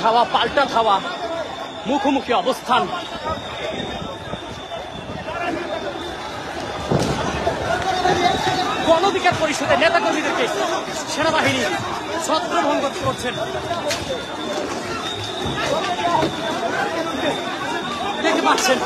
ধাওয়া পাল্টা ধাওয়া মুখোমুখি অবস্থান। গণ অধিকার পরিষদের নেতাকর্মীদেরকে সেনাবাহিনী ছত্রভঙ্গ করছেন। দেখতে পাচ্ছেন।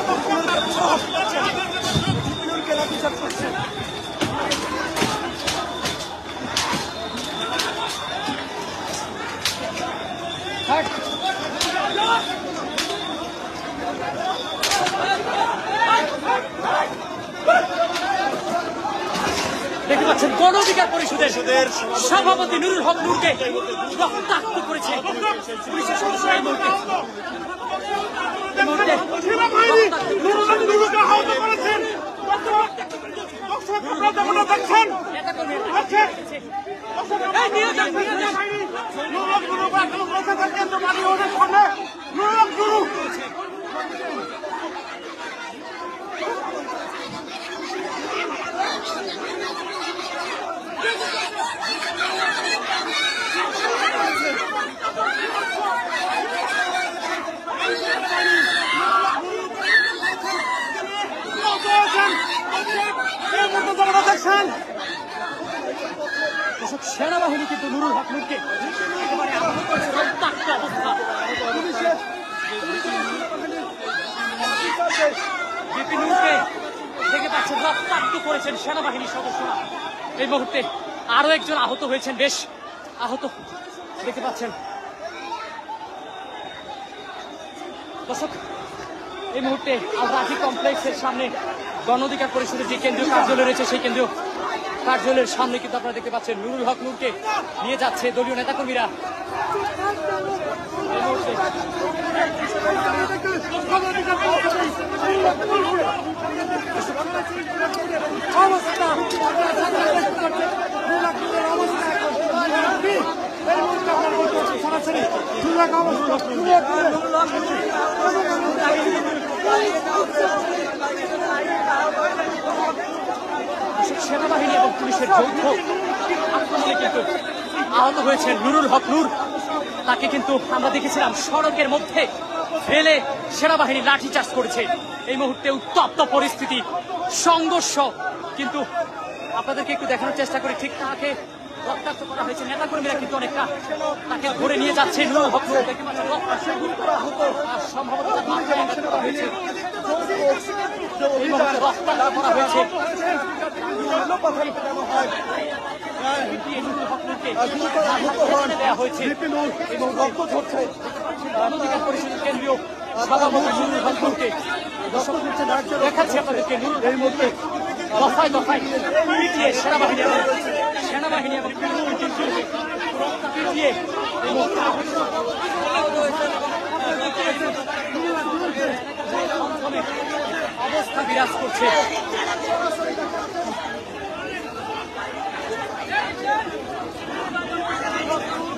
দেখতে পাচ্ছেন গণ অধিকার পরিষদের সভাপতি নুরুল হক নূরকে রক্তাক্ত করেছে। পুলিশের সদস্য এই মুহূর্তে। এই বা কোনো কথা থাকেন তো বাড়ি ওদের সামনে নুরুল নুরু এই মুহূর্তে যেমন দেখছেন দর্শক, সেনাবাহিনী কিন্তু নুরুল হক নূরকে করেছেন সেনাবাহিনীর সদস্যরা। এই মুহূর্তে আরও একজন আহত হয়েছেন, বেশ আহত। দেখতে পাচ্ছেন। দর্শক, এই মুহূর্তে আল রাজি কমপ্লেক্সের সামনে গণ অধিকার পরিষদের যে কেন্দ্রীয় কার্যালয় রয়েছে, সেই কেন্দ্রীয় কার্যালয়ের সামনে কিন্তু আপনারা দেখতে পাচ্ছেন নুরুল হক নুরকে নিয়ে যাচ্ছে দলীয় নেতাকর্মীরা। এই মুহূর্তে অবস্থা এই মুহূর্তে আমরা বলতে পারছি সরাসরি দুর্লাখ অবস্থা সেনাবাহিনী এবং পুলিশের যৌথ আক্রমণে কিন্তু আহত হয়েছে নুরুল হক নুর। তাকে কিন্তু আমরা দেখেছিলাম সড়কের মধ্যে ফেলে সেনাবাহিনী লাঠিচার্জ করেছে। এই মুহূর্তে উত্তপ্ত পরিস্থিতি, সংঘর্ষ। কিন্তু আপনাদেরকে একটু দেখানোর চেষ্টা করি, ঠিক তাকে রক্তাক্ত করা হয়েছে। নেতাকর্মীরা কিন্তু অনেকটা তাকে ধরে নিয়ে যাচ্ছে। কেন্দ্রীয় দেখাচ্ছি আপনাদেরকে। এই মুহূর্তে দফায় দফায় পিটিয়ে সেনাবাহিনী এবং সেনাবাহিনী এবং পিটিয়ে অবস্থা বিরাজ করছে।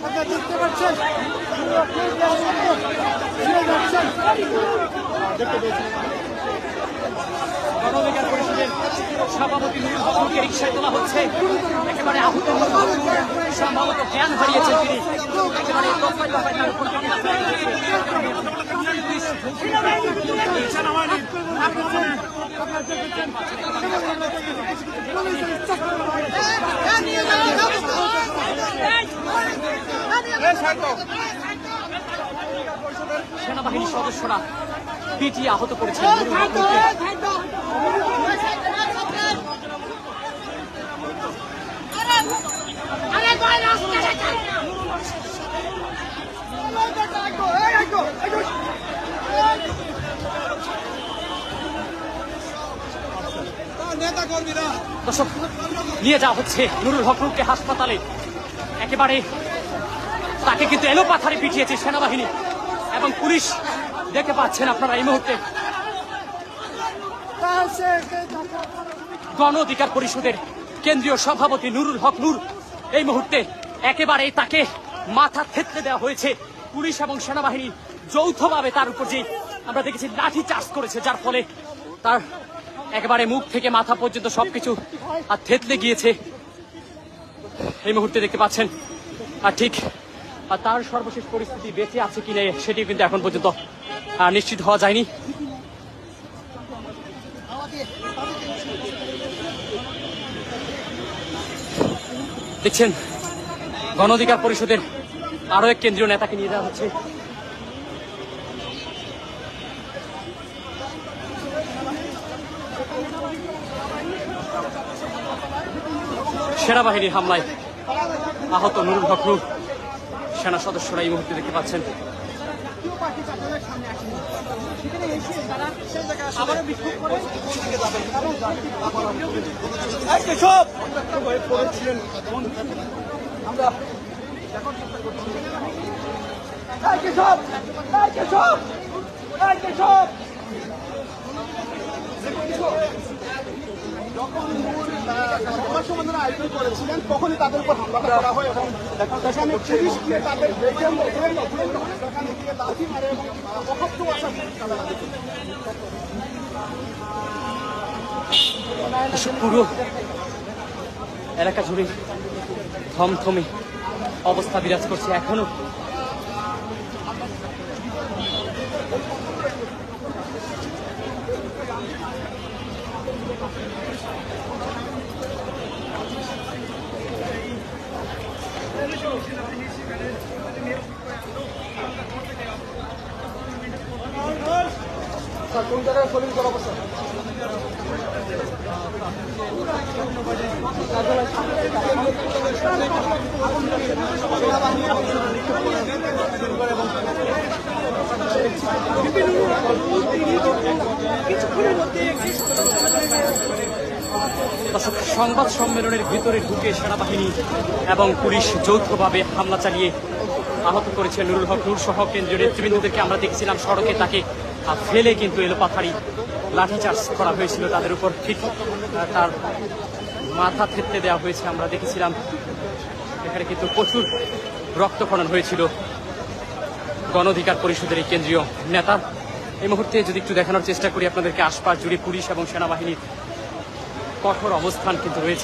আপনারা দেখতে পাচ্ছেন দেখতে পেয়েছেন গণঅধিকার পরিষদের সভাপতি নুরুল হককে রিক্সায় তোলা হচ্ছে। একেবারে আহত সম্ভবত জ্ঞান হারিয়েছেন তিনি। একেবারে সেনাবাহিনীর সদস্যরা পিটিয়ে আহত করেছেন দেখা দর্শক নিয়ে যাওয়া হচ্ছে নুরুল হকরুককে হাসপাতালে। একেবারে তাকে কিন্তু এলো পাথারে পিটিয়েছে সেনাবাহিনী এবং পুলিশ। দেখতে পাচ্ছেন আপনারা এই মুহূর্তে। গণ অধিকার পরিষদের কেন্দ্রীয় সভাপতি নুরুল হক নুর এই মুহূর্তে একেবারে তাকে মাথা থেতলে দেওয়া হয়েছে। পুলিশ এবং সেনাবাহিনী যৌথভাবে তার উপর যে আমরা দেখেছি লাঠি চার্জ করেছে, যার ফলে তার একেবারে মুখ থেকে মাথা পর্যন্ত সবকিছু আর থেতলে গিয়েছে। এই মুহূর্তে দেখতে পাচ্ছেন, আর ঠিক, আর তার সর্বশেষ পরিস্থিতি বেঁচে আছে কিনা সেটি কিন্তু এখন পর্যন্ত নিশ্চিত হওয়া যায়নি। দেখছেন, গণ অধিকার পরিষদের আরও এক কেন্দ্রীয় নেতাকে নিয়ে যাওয়া হচ্ছে। সেনাবাহিনীর হামলায় আহত নুরুল হক নূর সেনা সদস্যরা এই মুহূর্তে দেখতে পাচ্ছেন। সমাজ সমাধানের আয়োজন করেছিলেন, তখনই তাদের উপর হামলাটা করা হয় এবং সেখানে পুলিশ তাদের ব্রেকের মধ্যে সেখানে গিয়ে এবং ভাষা তারা পুরো এলাকা জুড়ে থমথমে অবস্থা বিরাজ করছে এখনও। দর্শক, সংবাদ সম্মেলনের ভিতরে ঢুকে সেনাবাহিনী এবং পুলিশ যৌথভাবে হামলা চালিয়ে আহত করেছে নুরুল হক। নূর সহ কেন্দ্রীয় নেতৃবৃন্দদেরকে আমরা দেখছিলাম সড়কে তাকে ফেলে কিন্তু এলোপাথারি লাঠিচার্জ করা হয়েছিল তাদের উপর। ঠিক তার মাথা থেতলে দেওয়া হয়েছে, আমরা দেখেছিলাম। এখানে কিন্তু প্রচুর রক্তক্ষরণ হয়েছিল গণ অধিকার পরিষদের এই কেন্দ্রীয় নেতা। এই মুহূর্তে যদি একটু দেখানোর চেষ্টা করি, আপনাদেরকে আশপাশ জুড়ে পুলিশ এবং সেনাবাহিনীর কঠোর অবস্থান কিন্তু রয়েছে।